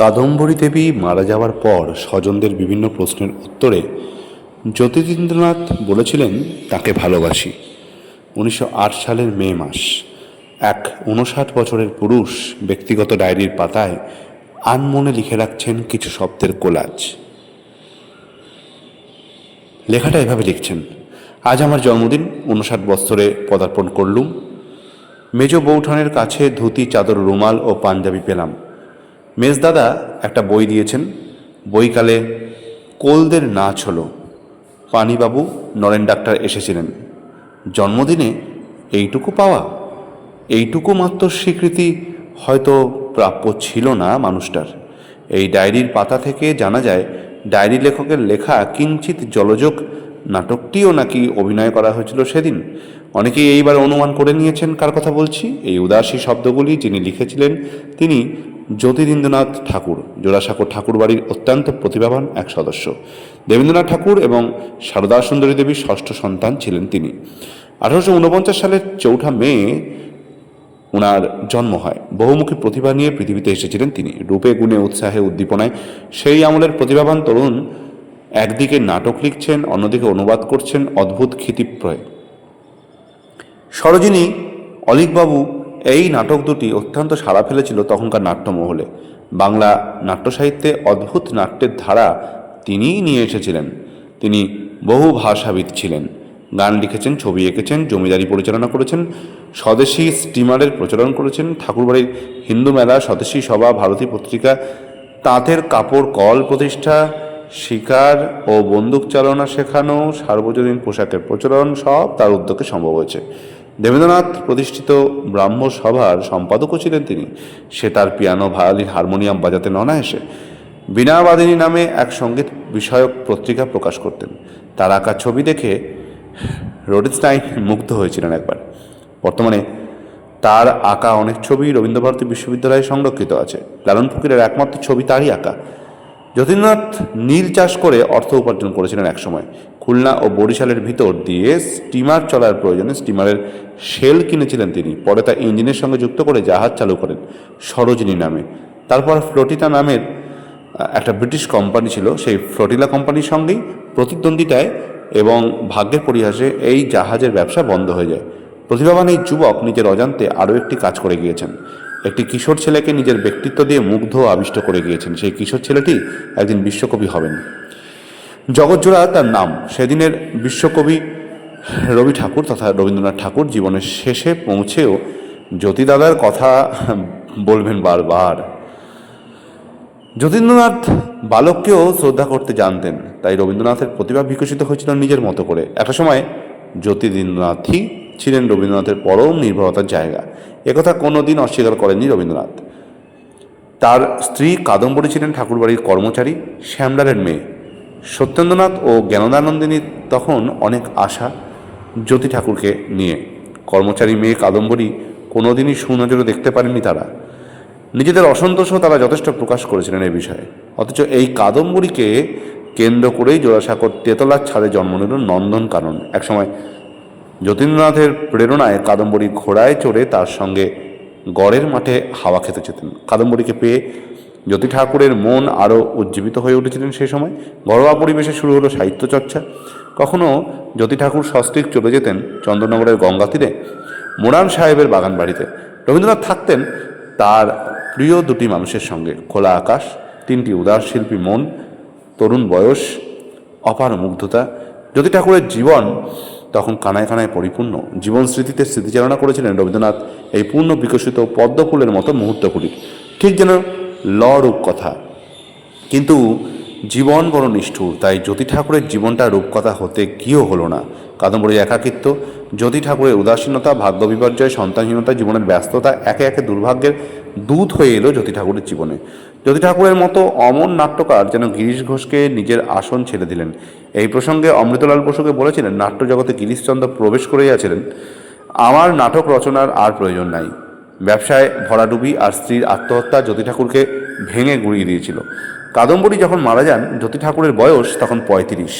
কাদম্বরী দেবী মারা যাওয়ার পর স্বজনদের বিভিন্ন প্রশ্নের উত্তরে জ্যোতিরিন্দ্রনাথ বলেছিলেন, তাকে ভালোবাসি। উনিশশো আট সালের মে মাস, এক উনষাট বছরের পুরুষ ব্যক্তিগত ডায়েরির পাতায় আনমনে লিখে রাখছেন কিছু শব্দের কোলাজ। লেখাটা এভাবে লিখছেন, আজ আমার জন্মদিন উনষাট বৎসরে পদার্পণ করলুম। মেজ বৌঠানের কাছে ধুতি, চাদর, রুমাল ও পাঞ্জাবি পেলাম। মেজদাদা একটা বই দিয়েছেন। বইকালে কোলদের নাচ হলো। পানিবাবু নরেন ডাক্তার এসেছিলেন। জন্মদিনে এইটুকু পাওয়া। এইটুকু মাত্র স্বীকৃতি হয়তো প্রাপ্য ছিল না মানুষটার। এই ডায়েরির পাতা থেকে জানা যায়, ডায়েরি লেখকের লেখা কিঞ্চিত জলযোগ, নাটকটিও নাকি অভিনয় করা হয়েছিল সেদিন। অনেকেই এইবার অনুমান করে নিয়েছেন কার কথা বলছি। এই উদাসী শব্দগুলি যিনি লিখেছিলেন, তিনি জ্যোতিরিন্দ্রনাথ ঠাকুর জোড়াসাঁকো ঠাকুর বাড়ির অত্যন্ত প্রতিভাবান এক সদস্য। দেবেন্দ্রনাথ ঠাকুর এবং সারদা সুন্দরী দেবীর ষষ্ঠ সন্তান ছিলেন তিনি। আঠারোশো উনপঞ্চাশ সালের চৌঠা মে ওনার জন্ম হয়। বহুমুখী প্রতিভা নিয়ে পৃথিবীতে এসেছিলেন তিনি। রূপে, গুণে, উৎসাহে, উদ্দীপনায় সেই আমলের প্রতিভাবান তরুণ একদিকে নাটক লিখছেন, অন্যদিকে অনুবাদ করছেন অদ্ভুত ক্ষিতিপ্রয়। সরোজিনী অলিকবাবু এই নাটক দুটি অত্যন্ত সাড়া ফেলেছিল তখনকার নাট্যমহলে। বাংলা নাট্য সাহিত্যে অদ্ভুত নাট্যের ধারা তিনিই নিয়ে এসেছিলেন। তিনি বহু ভাষাবিদ ছিলেন। গান লিখেছেন, ছবি এঁকেছেন, জমিদারি পরিচালনা করেছেন, স্বদেশী স্টিমারের প্রচলন করেছেন, ঠাকুরবাড়ির হিন্দু মেলা, স্বদেশী সভা, ভারতী পত্রিকা, তাঁতের কাপড়, কল প্রতিষ্ঠা, শিকার ও বন্দুক চালনা শেখানো, সার্বজনীন পোশাকের প্রচলন সব তার উদ্যোগে সম্ভব হয়েছে। দেবেন্দ্রনাথ প্রতিষ্ঠিত ব্রাহ্ম সভার সম্পাদকও ছিলেন তিনি। সে তার পিয়ানো, ভায়োলিন, হারমোনিয়াম বাজাতে অনায়াসে বীণাবাদিনী নামে এক সংগীত বিষয়ক পত্রিকা প্রকাশ করতেন। তার আঁকা ছবি দেখে রোডিস্টাইন মুগ্ধ হয়েছিলেন একবার। বর্তমানে তার আঁকা অনেক ছবি রবীন্দ্রভারতী বিশ্ববিদ্যালয়ে সংরক্ষিত আছে। লালন ফকিরের একমাত্র ছবি তারই আঁকা। যতীন্দ্রনাথ নীল চাষ করে অর্থ উপার্জন করেছিলেন একসময়। খুলনা ও বরিশালের ভিতর দিয়ে স্টিমার চলার প্রয়োজনে স্টিমারের শেল কিনেছিলেন তিনি। পরে তা ইঞ্জিনের সঙ্গে যুক্ত করে জাহাজ চালু করেন সরোজিনী নামে। তারপর ফ্লোটিতা নামের একটা ব্রিটিশ কোম্পানি ছিল। সেই ফ্লোটিলা কোম্পানির সঙ্গেই প্রতিদ্বন্দ্বিতায় এবং ভাগ্যের পরিহাসে এই জাহাজের ব্যবসা বন্ধ হয়ে যায়। প্রতিভাবান এই যুবক নিজের অজান্তে আরও একটি কাজ করে গিয়েছেন। একটি কিশোর ছেলেকে নিজের ব্যক্তিত্ব দিয়ে মুগ্ধ আবিষ্ট করে গিয়েছেন। সেই কিশোর ছেলেটি একদিন বিশ্বকবি হবেন। জগৎজোড়া তার নাম। সেদিনের বিশ্বকবি রবি ঠাকুর তথা রবীন্দ্রনাথ ঠাকুর জীবনের শেষে পৌঁছেও জ্যোতিদাদার কথা বলবেন বারবার। যতীন্দ্রনাথ বালককেও শ্রদ্ধা করতে জানতেন, তাই রবীন্দ্রনাথের প্রতিভা বিকশিত হয়েছিল নিজের মতো করে। একটা সময় জ্যোতিরিন্দ্রনাথই ছিলেন রবীন্দ্রনাথের পরম নির্ভরতার জায়গা। একথা কোনো দিন অস্বীকার করেননি রবীন্দ্রনাথ। তার স্ত্রী কাদম্বরী ছিলেন ঠাকুরবাড়ির কর্মচারী, শ্যামলালের মেয়ে। সত্যেন্দ্রনাথ ও জ্ঞানদানন্দিনী তখন অনেক আশা, জ্যোতি ঠাকুরকে নিয়ে। কর্মচারী মেয়ে কাদম্বরী কোনোদিনই সুনজরে দেখতে পারেননি তারা। নিজেদের অসন্তোষও তারা যথেষ্ট প্রকাশ করেছিলেন এই বিষয়ে। অথচ এই কাদম্বরীকে কেন্দ্র করেই জোড়াসাঁকর তেতলার ছাদে জন্ম নিল নন্দন কানন একসময় যতীন্দ্রনাথের প্রেরণায় কাদম্বরী ঘোড়ায় চড়ে তার সঙ্গে গড়ের মাঠে হাওয়া খেতে যেতেন। কাদম্বরীকে পেয়ে জ্যোতি ঠাকুরের মন আরও উজ্জীবিত হয়ে উঠেছিলেন সেই সময়। ঘরোয়া পরিবেশে শুরু হলো সাহিত্য চর্চা কখনো জ্যোতি ঠাকুর সস্ত্রীক চলে যেতেন চন্দননগরের গঙ্গা তীরে, মোরান সাহেবের বাগান বাড়িতে রবীন্দ্রনাথ থাকতেন তার প্রিয় দুটি মানুষের সঙ্গে, খোলা আকাশ, তিনটি উদার শিল্পী মন, তরুণ বয়স, অপার মুগ্ধতা। জ্যোতি ঠাকুরের জীবন তখন কানায় কানায় পরিপূর্ণ জীবন স্মৃতিতে স্মৃতিচারণা করেছিলেন রবীন্দ্রনাথ এই পূর্ণ বিকশিত পদ্মফুলের মতো মুহূর্তগুলি। ঠিক যেন ল রূপকথা কিন্তু জীবন বড় নিষ্ঠুর, তাই জ্যোতি ঠাকুরের জীবনটা রূপকথা হতে গিয়েও হলো না। কাদম্বরীর একাকিত্ব, জ্যোতি ঠাকুরের উদাসীনতা, ভাগ্য বিপর্যয়, সন্তানহীনতা, জীবনের ব্যস্ততা, একে একে দুর্ভাগ্যের দূত হয়ে এলো জ্যোতি ঠাকুরের জীবনে। জ্যোতি ঠাকুরের মতো অমন নাট্যকার যেন গিরিশ ঘোষকে নিজের আসন ছেড়ে দিলেন। এই প্রসঙ্গে অমৃতলাল বসুকে বলেছিলেন, নাট্যজগতে গিরিশচন্দ্র প্রবেশ করেই আছিলেন আমার নাটক রচনার আর প্রয়োজন নাই। ব্যবসায় ভরাডুবি আর স্ত্রীর আত্মহত্যা জ্যোতি ঠাকুরকে ভেঙে গুড়িয়ে দিয়েছিল। কাদম্বরী যখন মারা যান, জ্যোতি ঠাকুরের বয়স তখন পঁয়ত্রিশ।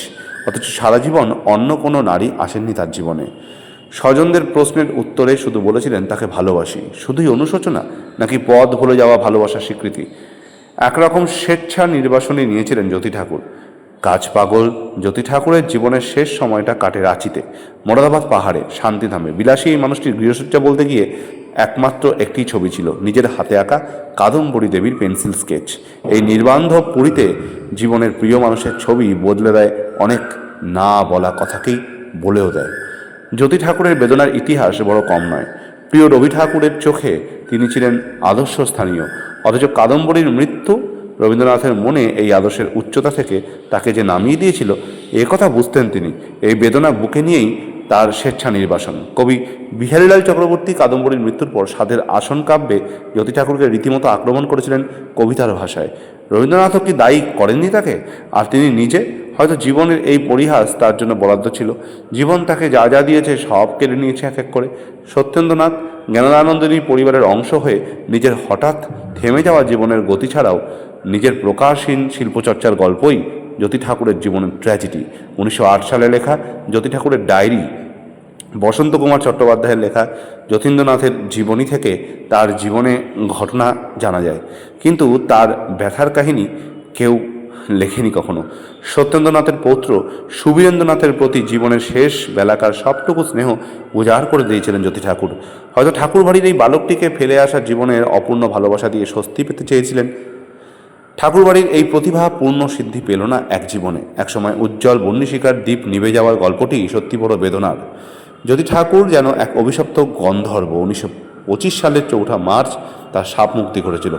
অথচ সারা জীবন অন্য কোনো নারী আসেননি তার জীবনে। স্বজনদের প্রশ্নের উত্তরে শুধু বলেছিলেন, তাকে ভালোবাসি। শুধুই অনুশোচনা নাকি পদ ভুলে যাওয়া ভালোবাসার স্বীকৃতি? একরকম স্বেচ্ছা নির্বাসনে নিয়েছিলেন জ্যোতি ঠাকুর। কাজ পাগল, জ্যোতি ঠাকুরের জীবনের শেষ সময়টা কাটে রাঁচিতে, মোরাদাবাদ পাহাড়ে, শান্তিধামে। বিলাসী এই মানুষটির গৃহসজ্জা বলতে গিয়ে একমাত্র একটি ছবি ছিল, নিজের হাতে আঁকা কাদম্বরী দেবীর পেন্সিল স্কেচ। এই নির্বান্ধব পুরীতে জীবনের প্রিয় মানুষের ছবি বদলে দেয় অনেক না বলা কথাকেই বলেও দেয়। জ্যোতি ঠাকুরের বেদনার ইতিহাস বড় কম নয়। প্রিয় রবি ঠাকুরের চোখে তিনি ছিলেন আদর্শ স্থানীয়। অথচ কাদম্বরীর মৃত্যু রবীন্দ্রনাথের মনে এই আদর্শের উচ্চতা থেকে তাকে যে নামিয়ে দিয়েছিল, এ কথা বুঝতেন তিনি। এই বেদনা বুকে নিয়েই তার স্বেচ্ছা নির্বাসন। কবি বিহারীলাল চক্রবর্তী কাদম্বরীর মৃত্যুর পর সাধের আসন কাব্যে জ্যোতি ঠাকুরকে রীতিমতো আক্রমণ করেছিলেন কবিতার ভাষায়। রবীন্দ্রনাথও কি দায়ী করেননি তাকে? আর তিনি নিজে? হয়তো জীবনের এই পরিহাস তার জন্য বরাদ্দ ছিল। জীবন তাকে যা যা দিয়েছে সব কেড়ে নিয়েছে এক এক করে। সত্যেন্দ্রনাথ জ্ঞানানন্দিনী পরিবারের অংশ হয়ে নিজের হঠাৎ থেমে যাওয়া জীবনের গতি ছাড়াও নিজের প্রকাশহীন শিল্পচর্চার গল্পই জ্যোতি ঠাকুরের জীবনের ট্র্যাজেডি উনিশশো আট সালে লেখা জ্যোতি ঠাকুরের ডায়েরি বসন্ত কুমার চট্টোপাধ্যায়ের লেখা যতীন্দ্রনাথের জীবনী থেকে তার জীবনে ঘটনা জানা যায়। কিন্তু তার ব্যথার কাহিনী কেউ লেখেনি কখনো। সত্যেন্দ্রনাথের পৌত্র সুবীরেন্দ্রনাথের প্রতি জীবনের শেষ বেলাকার সবটুকু স্নেহ উজাড় করে দিয়েছিলেন জ্যোতি ঠাকুর। হয়তো ঠাকুর বাড়ির এই বালকটিকে ফেলে আসা জীবনের অপূর্ণ ভালোবাসা দিয়ে স্বস্তি পেতে চেয়েছিলেন। ঠাকুরবাড়ির এই প্রতিভা পূর্ণ সিদ্ধি পেল না এক জীবনে। একসময় উজ্জ্বল বন্যিশিকার দ্বীপ নিভে যাওয়ার গল্পটি সত্যি বড় বেদনার। যদি ঠাকুর যেন এক অভিশপ্ত গন্ধর্ব। উনিশশো পঁচিশ সালের চৌঠা মার্চ তার সাপ মুক্তি ঘটেছিল।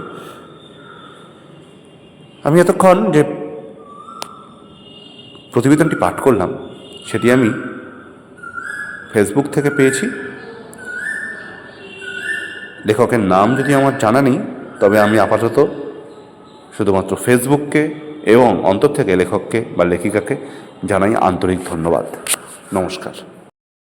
আমি এতক্ষণ যে প্রতিবেদনটি পাঠ করলাম, সেটি আমি ফেসবুক থেকে পেয়েছি। লেখকের নাম যদি আমার জানা নেই, তবে আমি আপাতত শুধুমাত্র ফেসবুককে এবং অন্তর থেকে লেখককে বা লেখিকাকে জানাই আন্তরিক ধন্যবাদ। নমস্কার।